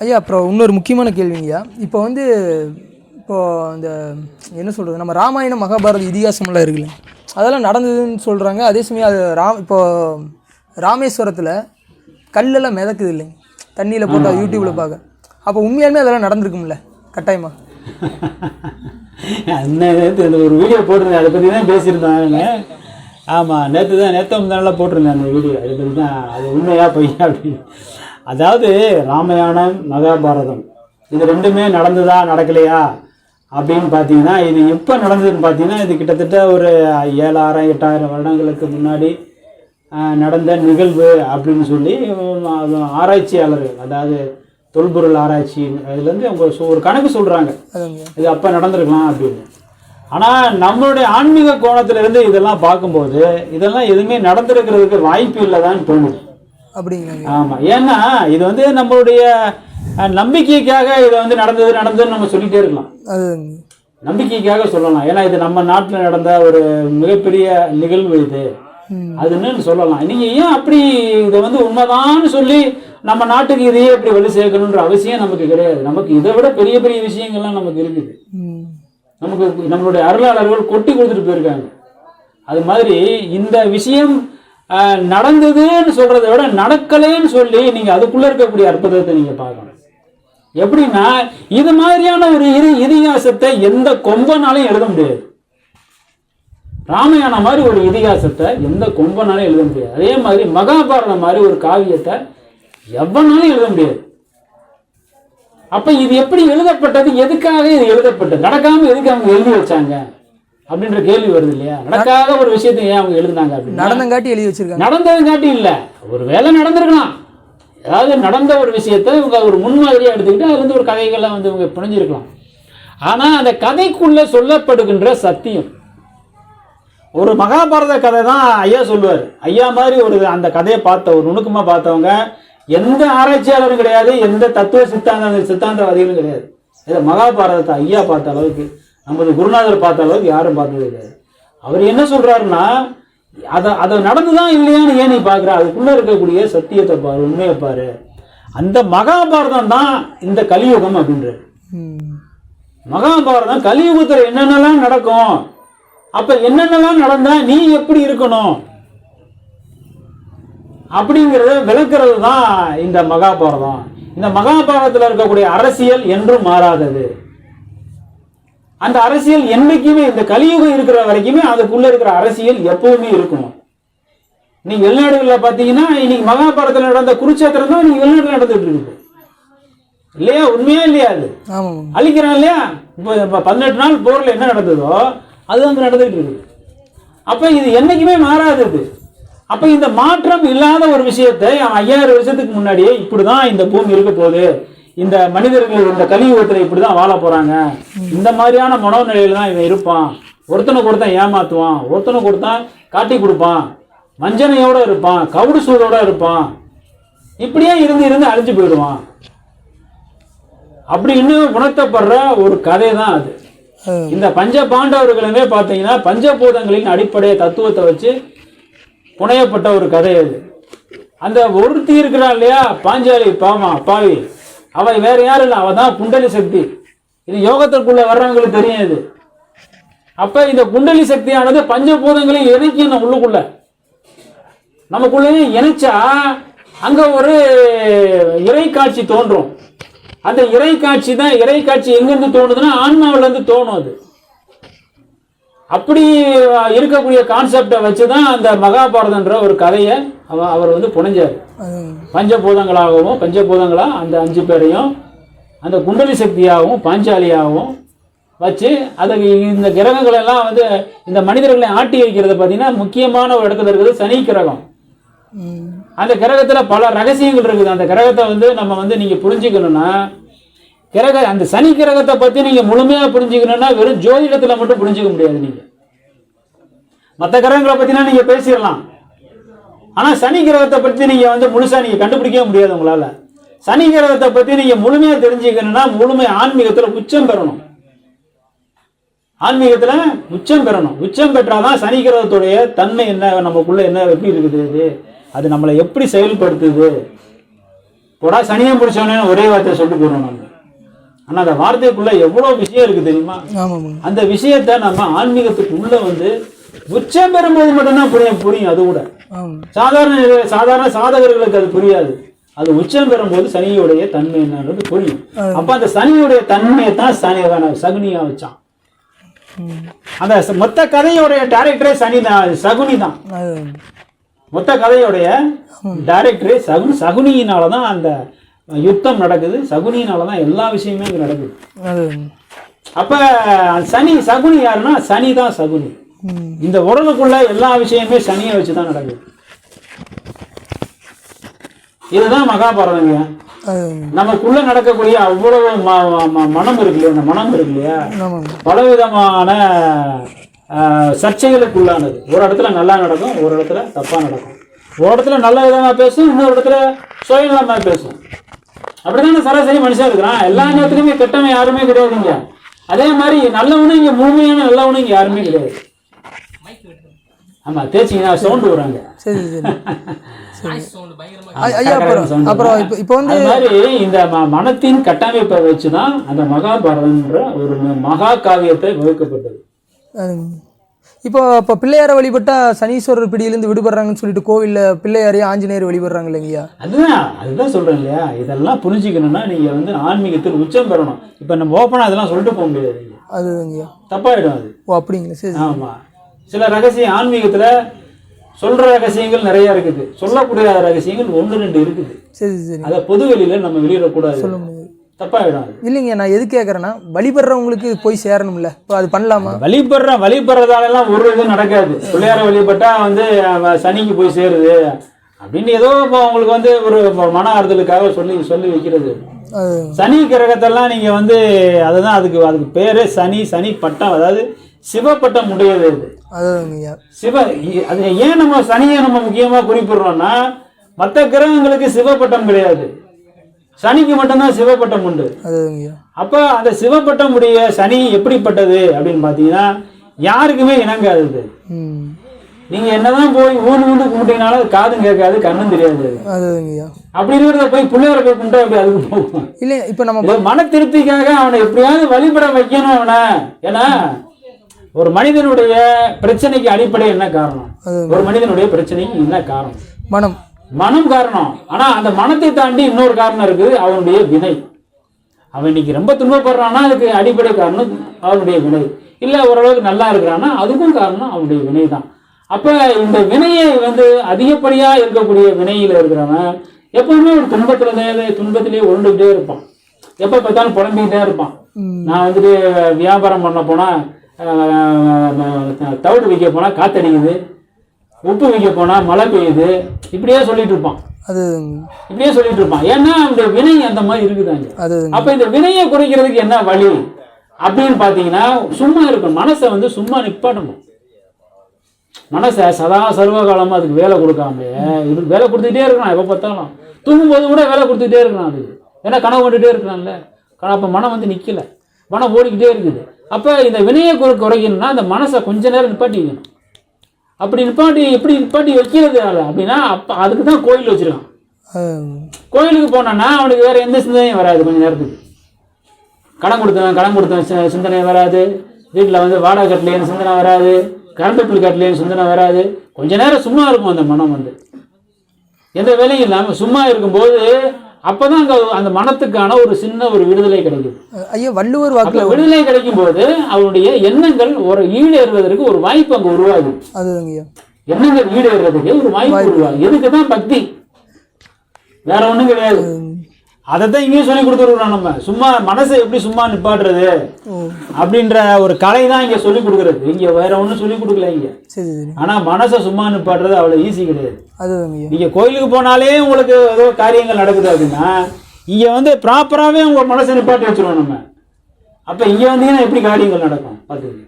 ஐயா அப்புறம் இன்னொரு முக்கியமான கேள்விங்கய்யா. இப்போ வந்து இப்போ இந்த என்ன சொல்கிறது நம்ம ராமாயணம் மகாபாரத இதிகாசமெல்லாம் இருக்குல்ல. அதெல்லாம் நடந்ததுன்னு சொல்கிறாங்க அதே சமயம் அது ராம் இப்போ ராமேஸ்வரத்தில் கல்லெல்லாம் மிதக்குது இல்லைங்க. தண்ணியில் போட்டு யூடியூப்பில் பார்க்க அப்போ உண்மையாலுமே அதெல்லாம் நடந்திருக்கும்ல கட்டாயமா? அந்த நேற்று இந்த ஒரு வீடியோ போட்டிருந்தேன். அதை பற்றி தான் பேசியிருந்தாங்க ஆமாம் நேற்று தான் நேற்று முந்தானெல்லாம் போட்டிருந்தேன் அந்த வீடியோ அதை பற்றி தான் அது உண்மையா பொய்யா அப்படின்னு. அதாவது ராமாயணம் மகாபாரதம் இது ரெண்டுமே நடந்ததா நடக்கலையா? அப்படின்னு பார்த்தீங்கன்னா இது எப்போ நடந்ததுன்னு பார்த்தீங்கன்னா இது கிட்டத்தட்ட ஒரு ஏழாயிரம் எட்டாயிரம் வருடங்களுக்கு முன்னாடி நடந்த நிகழ்வு அப்படின்னு சொல்லி ஆராய்ச்சியாளர்கள் அதாவது தொல்பொருள் ஆராய்ச்சி இதுலேருந்து அவங்க ஒரு கணக்கு சொல்கிறாங்க இது அப்போ நடந்திருக்கலாம் அப்படின்னு. ஆனால் நம்மளுடைய ஆன்மீக கோணத்துல இருந்து இதெல்லாம் பார்க்கும்போது இதெல்லாம் எதுவுமே நடந்திருக்கிறதுக்கு வாய்ப்பு இல்லைதான்னு தோணுது. அப்படிங்களாங்க ஆமாம் ஏன்னா இது வந்து நம்மளுடைய நம்பிக்கைக்காக இதை வந்து நடந்தது நடந்ததுன்னு நம்ம சொல்லிட்டே இருக்கலாம். அதுங்க நம்பிக்கைக்காக சொல்லலாம். ஏன்னா இது நம்ம நாட்டில் நடந்த ஒரு மிகப்பெரிய நிகழ்வு இது. அதுன்னு சொல்லலாம். நீங்க ஏன் அப்படி இதை வந்து உண்மைதான்னு சொல்லி நம்ம நாட்டுக்கு இதையே இப்படி வலு சேர்க்கணுன்ற அவசியம் நமக்கு கிடையாது. நமக்கு இதை விட பெரிய பெரிய விஷயங்கள்லாம் நமக்கு இருக்குது. நமக்கு நம்மளுடைய அருளாளர்கள் கொட்டி கொடுத்துட்டு போயிருக்காங்க. அது மாதிரி இந்த விஷயம் நடந்ததுன்னு சொல்றதை விட நடக்கலைன்னு சொல்லி நீங்க அதுக்குள்ள இருக்கக்கூடிய அற்புதத்தை நீங்க பார்க்கணும். எப்படின்னா இது மாதிரியான ஒரு இரு இதிகாசத்தை எந்த கொம்பனாலையும் எழுத முடியாது. ராமாயணம் மாதிரி ஒரு இதிகாசத்தை எந்த கொம்பனாலும் எழுத முடியாது. அதே மாதிரி மகாபாரதம் மாதிரி ஒரு காவியத்தை எவனாலும் எழுத முடியாது. அப்ப இது எப்படி எழுதப்பட்டது? எதுக்காக இது எழுதப்பட்டது? நடக்காம எதுக்கு அவங்க எழுதி வச்சாங்க? அப்படின்ற கேள்வி வருது இல்லையா? நடக்காத ஒரு விஷயத்தை ஏன் அவங்க எழுதுனாங்க அப்படின்னா நடந்தங்காட்டி எழுதி வச்சிருக்காங்க. நடந்ததுங்காட்டி இல்ல. ஒரு வேலை நடந்திருக்கலாம். ஏதாவது நடந்த ஒரு விஷயத்தை இவங்க ஒரு முன்மாதிரியா எடுத்துக்கிட்டு அதுல இருந்து ஒரு கதைகளை வந்து இவங்க புரிஞ்சிருக்கலாம் ஆனா அந்த கதைக்குள்ள சொல்லப்படுகின்ற சத்தியம். ஒரு மகாபாரத கதை தான் ஐயா சொல்லுவார். ஐயா மாதிரி ஒரு அந்த கதையை பார்த்த ஒரு நுணுக்கமா பார்த்தவங்க எந்த ஆராய்ச்சியாளரும் கிடையாது எந்த தத்துவ சித்தாந்த சித்தாந்தவாதிகளும் கிடையாது. இதை மகாபாரதத்தை ஐயா பார்த்த அளவுக்கு நமது குருநாதர் பார்த்த அளவுக்கு யாரும் பார்த்தது கிடையாது அவர் என்ன சொல்றாருன்னா அதை அதை நடந்துதான் இல்லையான்னு ஏன் நீ பார்க்குற? அதுக்குள்ளே இருக்கக்கூடிய சத்தியத்தை பாரு உண்மையை பாரு. அந்த மகாபாரதம் தான் இந்த கலியுகம் அப்படின்றாரு. மகாபாரதம் கலியுகத்தில் என்னென்னலாம் நடக்கும்? அப்ப என்னென்னலாம் நடந்தா நீ எப்படி இருக்கணும்? அப்படிங்கிறத விளக்குறது தான் இந்த மகாபாரதம். இந்த மகாபாரதத்தில் இருக்கக்கூடிய அரசியல் என்றும் மாறாதது. அந்த அரசியல் என்னைக்குமே இந்த கலியுகம் இருக்கிற வரைக்குமே அதுக்குள்ள இருக்கிற அரசியல் எப்பவுமே இருக்கும்? நீங்க வெளிநாடுகளில் பார்த்தீங்கன்னா இன்னைக்கு மகாபாரதத்தில் நடந்த குருச்சேத்திரம் தான் இன்னைக்கு வெளிநாட்டில் நடந்துட்டு இருக்குது இல்லையா? உண்மையா இல்லையா அது? அழிக்கிறான் இல்லையா? இப்போ பதினெட்டு நாள் போரில் என்ன நடந்ததோ அது அங்கே நடந்துகிட்டு இருக்குது அப்போ இது என்னைக்குமே மாறாது இது அப்போ இந்த மாற்றம் இல்லாத ஒரு விஷயத்தை ஐயாயிரம் வருஷத்துக்கு முன்னாடியே இப்படி தான் இந்த பூமி இருக்க போகுது. இந்த மனிதர்கள் இந்த கலியுகத்தில் இப்படி தான் வாழ போகிறாங்க இந்த மாதிரியான மனோநிலையில் தான் இவன் இருப்பான். ஒருத்தனுக்கு ஒருத்தன் ஏமாத்துவான். ஒருத்தனுக்கு ஒருத்தன் காட்டி கொடுப்பான். வஞ்சனையோட இருப்பான். கவுடு சூடோட இருப்பான். இப்படியே இருந்து இருந்து அழிஞ்சு போயிடுவான். அப்படின்னு உணர்த்தப்படுற ஒரு கதை தான் அது. அது இந்த பஞ்ச பாண்டவர்களுமே பார்த்தீங்கன்னா பஞ்சபூதங்களின் அடிப்படை தத்துவத்தை வச்சு புனையப்பட்ட ஒரு கதை அது. அந்த ஒருத்தி இருக்கிறா இல்லையா? பாஞ்சாலி பாமா பாவி. அவ வேற யாரும் இல்லை அவ தான் குண்டலி சக்தி. இது யோகத்திற்குள்ள வர்றவங்களுக்கு தெரியும் இது. அப்ப இந்த குண்டலி சக்தியானது பஞ்சபூதங்களையும் இணைக்கணும் உள்ளுக்குள்ள. நமக்குள்ளேயே இணைச்சா அங்க ஒரு இறை காட்சி தோன்றும். அந்த இறை காட்சி தான் இறை காட்சி எங்கிருந்து தோணுதுன்னா ஆன்மாவுல இருந்து தோணும் அது. அப்படி இருக்கக்கூடிய கான்செப்டை வச்சு தான் அந்த மகாபாரதன்ற ஒரு கதையை அவ அவர் வந்து புனைஞ்சார். அது பஞ்சபூதங்களாகவும் பஞ்சபூதங்களா அந்த அஞ்சு பேரையும் அந்த குண்டலி சக்தியாகவும் பாஞ்சாலியாகவும் வச்சு அதுக்கு இந்த கிரகங்கள் எல்லாம் வந்து இந்த மனிதர்களை ஆட்டி வைக்கிறது பார்த்தீங்கன்னா முக்கியமான ஒரு இடத்துல இருக்குது சனி கிரகம். அந்த கிரகத்துல பல ரகசியங்கள் இருக்குது. அந்த கிரகத்தை வந்து நம்ம வந்து நீங்க புரிஞ்சுக்கணும்னா கிரக அந்த சனி கிரகத்தை பத்தி நீங்க முழுமையா புரிஞ்சுக்கணும்னா வெறும் ஜோதிடத்துல மட்டும் புரிஞ்சுக்க முடியாது நீங்க. மற்ற கிரகங்களை பத்தினா நீங்க பேசிடலாம். ஆனா சனி கிரகத்தை பத்தி நீங்க வந்து முழுசா நீங்க கண்டுபிடிக்கவே முடியாது உங்களால. சனி கிரகத்தை பத்தி நீங்க முழுமையா தெரிஞ்சுக்கணும்னா முழுமை ஆன்மீகத்துல உச்சம் பெறணும். ஆன்மீகத்துல உச்சம் பெறணும். உச்சம் பெற்றாதான் சனி கிரகத்துடைய தன்மை என்ன நமக்குள்ள என்ன எப்படி இருக்குது இது? அது நம்மளை எப்படி செயல்படுத்துது? போடா சனியம் பிடிச்சவனே ஒரே வார்த்தை சொல்லி போடணும் நம்ம ஆனா அந்த வார்த்தைக்குள்ள எவ்வளவு விஷயம் இருக்கு தெரியுமா? அந்த விஷயத்த நம்ம ஆன்மீகத்துக்கு உள்ள வந்து உச்சம் பெறும்போது மட்டும்தான் புரியும் புரியும் அது கூட. சாதாரண சாதாரண சாதகர்களுக்கு அது புரியாது. அது உச்சம் பெறும்போது சனியுடைய தன்மை என்னன்றது புரியும். அப்ப அந்த சனியுடைய தன்மையை தான் சனி சகுனியா வச்சான். அந்த மொத்த கதையோடைய டைரக்டரே சனி தான் சகுனி தான். மொத்த கதையோடைய டைரக்டரே சகுனி சகுனியினால தான் அந்த யுத்தம் நடக்குது. சகுனியினால தான் எல்லா விஷயமே இங்க நடக்குது. அப்ப சனி சகுனி யாருன்னா சனி தான் சகுனி இந்த உடலுக்குள்ள எல்லா விஷயமே சனியை வச்சு தான் நடக்குது. இதுதான் மகாபாரதங்க. நமக்குள்ள நடக்கக்கூடிய அவ்வளவு மனம் இருக்கு இல்லையா மனம் இருக்கு இல்லையா பலவிதமான சர்ச்சைகளுக்குள்ளானது. ஒரு இடத்துல நல்லா நடக்கும் ஒரு இடத்துல தப்பா நடக்கும். ஒரு இடத்துல நல்ல விதமா பேசும் இன்னொரு இடத்துல சுயநலமா பேசும். அப்படிதானே சராசரி மனுஷன் இருக்கிறான். எல்லா நேரத்துலையுமே கெட்டவன் யாருமே கிடையாதுங்க. அதே மாதிரி நல்லவனும் இங்க முழுமையான நல்லவனும் இங்க யாருமே கிடையாது. ஆமா தேய்ச்சிங்கன்னா சவுண்டு வராங்க அப்புறம் இப்போ வந்து மாதிரி இந்த மனத்தின் கட்டமைப்பை வச்சுதான் அந்த மகாபாரதம்ன்ற ஒரு மகா காவியத்தை வகுக்கப்பட்டது. இப்போ இப்போ பிள்ளையாரை வழிபட்டா சனீஸ்வரர் பிடியிலேருந்து விடுபடுறாங்கன்னு சொல்லிட்டு கோவிலில் பிள்ளையாரையும் ஆஞ்சநேயர் வழிபடுறாங்க இல்லைங்கய்யா? அதுதான் அதுதான் சொல்றேன் இல்லையா? இதெல்லாம் புரிஞ்சுக்கணும்னா நீங்க வந்து ஆன்மீகத்தில் உச்சம் பெறணும். இப்ப நம்ம ஓப்பனா அதெல்லாம் சொல்லிட்டு போக முடியாது. நீங்க. அதுங்கய்யா தப்பாயிடும் அது. ஓ அப்படிங்களா? சரி. ஆமா. சில ரகசியம் ஆன்மீகத்துல சொல்ற ரகசியங்கள் நிறைய இருக்குது. சொல்லக்கூடிய ரகசியங்கள் ஒன்று ரெண்டு இருக்குது. சரி சரி. அதை பொது வெளியில நம்ம வெளியிடக்கூடாது. சொல்ல முடியாது. தப்பாயிடும் அது இல்லைங்க நான் எது கேட்குறேன்னா வழிபடுறவங்களுக்கு போய் சேரணும்ல. இப்போ அது பண்ணலாமா? வழிபடுற வழிபடுறதாலெல்லாம் ஒரு இது நடக்காது. பிள்ளையார வழிபட்டா வந்து சனிக்கு போய் சேருது. அப்படின்னு ஏதோ இப்போ உங்களுக்கு வந்து ஒரு மன ஆறுதலுக்காக சொல்லி சொல்லி வைக்கிறது. அது. சனி கிரகத்தெல்லாம் நீங்க வந்து அதுதான் அதுக்கு அதுக்கு பேரே சனி சனி பட்டம். அதாவது சிவப்பட்டம் உடையது அதுங்கய்யா சிவ அது ஏன் நம்ம சனியை நம்ம முக்கியமா குறிப்பிடுறோம்னா மற்ற கிரகங்களுக்கு சிவப்பட்டம் கிடையாது. சனிக்கு மட்டும்தான் சிவப்பட்டம் உண்டு. அப்ப அந்த சிவப்பட்டம் உடைய சனி எப்படிப்பட்டது அப்படின்னு பார்த்தீங்கன்னா யாருக்குமே இணங்காதது ம். நீங்க என்னதான் போய் ஊர் ஊண்டு கும்பிட்டீங்கனாலும் காதும் கேட்காது கண்ணும் தெரியாது. அப்படி இருக்கிறத போய் பிள்ளையார போய் கும்பிட்டா அப்படி அதுக்கு போகும்? இல்லை இப்போ நம்ம மன திருப்திக்காக அவனை எப்படியாவது வழிபட வைக்கணும் அவனை. ஏன்னா ஒரு மனிதனுடைய பிரச்சனைக்கு அடிப்படை என்ன காரணம்? ஒரு மனிதனுடைய பிரச்சனைக்கு என்ன காரணம்? மனம். மனம் காரணம். ஆனா அந்த மனத்தை தாண்டி இன்னொரு காரணம் இருக்குது அவனுடைய வினை. அவன் இன்னைக்கு ரொம்ப துன்பப்படுறான்னா அதுக்கு அடிப்படை காரணம் அவனுடைய வினை. இல்ல ஓரளவுக்கு நல்லா இருக்கிறான்னா அதுக்கும் காரணம் அவனுடைய வினை தான். அப்ப இந்த வினையை வந்து அதிகப்படியா இருக்கக்கூடிய வினையில இருக்கிறவன் எப்பவுமே ஒரு துன்பத்துல துன்பத்திலேயே உருண்டுகிட்டே இருப்பான். எப்ப பார்த்தாலும் புலம்பிக்கிட்டே இருப்பான். நான் வந்துட்டு வியாபாரம் பண்ண போனா தவிடு விற்க போனா காத்தடிக்குது. உப்பு விற்க போனா மழை பெய்யுது. இப்படியே சொல்லிட்டு இருப்பான். அது இப்படியே சொல்லிட்டு இருப்பான். ஏன்னா அந்த வினை அந்த மாதிரி இருக்குதாங்க அது அப்ப இந்த வினையை குறைக்கிறதுக்கு என்ன வழி? அப்படின்னு பாத்தீங்கன்னா சும்மா இருக்கணும். மனசை வந்து சும்மா நிப்பாட்டணும். மனசை சதா சர்வகாலமா அதுக்கு வேலை கொடுக்காம இதுக்கு வேலை கொடுத்துட்டே இருக்கலாம். எப்ப பார்த்தாலும். தூங்கும்போது கூட வேலை கொடுத்துட்டே இருக்கலாம் அதுக்கு ஏன்னா கனவு கண்டுட்டே இருக்கலாம்ல. அப்ப மனம் வந்து நிக்கல. மனம் ஓடிக்கிட்டே இருக்குது. அப்ப இந்த வினையை குறை குறைக்கணும்னா அந்த மனசை கொஞ்ச நேரம் நிப்பாட்டி வைக்கணும் அப்படி நிப்பாட்டி எப்படி நிப்பாட்டி வைக்கிறது அப்படின்னா அப்ப அதுக்கு தான் கோயில் வச்சிருக்கான். கோயிலுக்கு போனான்னா அவனுக்கு வேற எந்த சிந்தனையும் வராது கொஞ்ச நேரத்துக்கு. கடன் கொடுத்தவன் கடன் கொடுத்தவன் சிந்தனை வராது. வீட்டில் வந்து வாடகை கட்டலையேன்னு சிந்தனை வராது. கரண்ட் பில் கட்டலையேன்னு சிந்தனை வராது. கொஞ்ச நேரம் சும்மா இருக்கும் அந்த மனம் வந்து. எந்த வேலையும் இல்லாமல் சும்மா இருக்கும்போது அப்பதான் அங்க அந்த மனத்துக்கான ஒரு சின்ன ஒரு விடுதலை கிடைக்குது. ஐயா வள்ளுவர் வாக்குல விடுதலை கிடைக்கும் போது அவனுடைய எண்ணங்கள் ஒரு ஈடேறுவதற்கு ஒரு வாய்ப்பு அங்க உருவாகுது. அதுங்கய்யா எண்ணங்கள் ஈடேறதுக்கு ஒரு வாய்ப்பு உருவாகுது. எதுக்கு தான் பக்தி? வேற ஒண்ணும் கிடையாது. அதைத்தான் இங்கேயும் சொல்லி கொடுத்துருக்குறோம் நம்ம. சும்மா மனசை எப்படி சும்மா நிப்பாட்டுறது? ஓ. அப்படின்ற ஒரு கலை தான் இங்க சொல்லி கொடுக்குறது. இங்க வேற ஒண்ணும் சொல்லி கொடுக்கல இங்க. சரி சரி. ஆனா மனசை சும்மா நிப்பாட்டுறது அவ்வளவு ஈஸி கிடையாது. அதுங்கய்யா நீங்க கோயிலுக்கு போனாலே உங்களுக்கு ஏதோ காரியங்கள் நடக்குது அப்படின்னா இங்க வந்து ப்ராப்பராகவே உங்க மனசை நிப்பாட்டி வச்சிருவோம் நம்ம. அப்ப இங்க வந்தீங்கன்னா எப்படி காரியங்கள் நடக்கும்? பார்த்துக்கங்க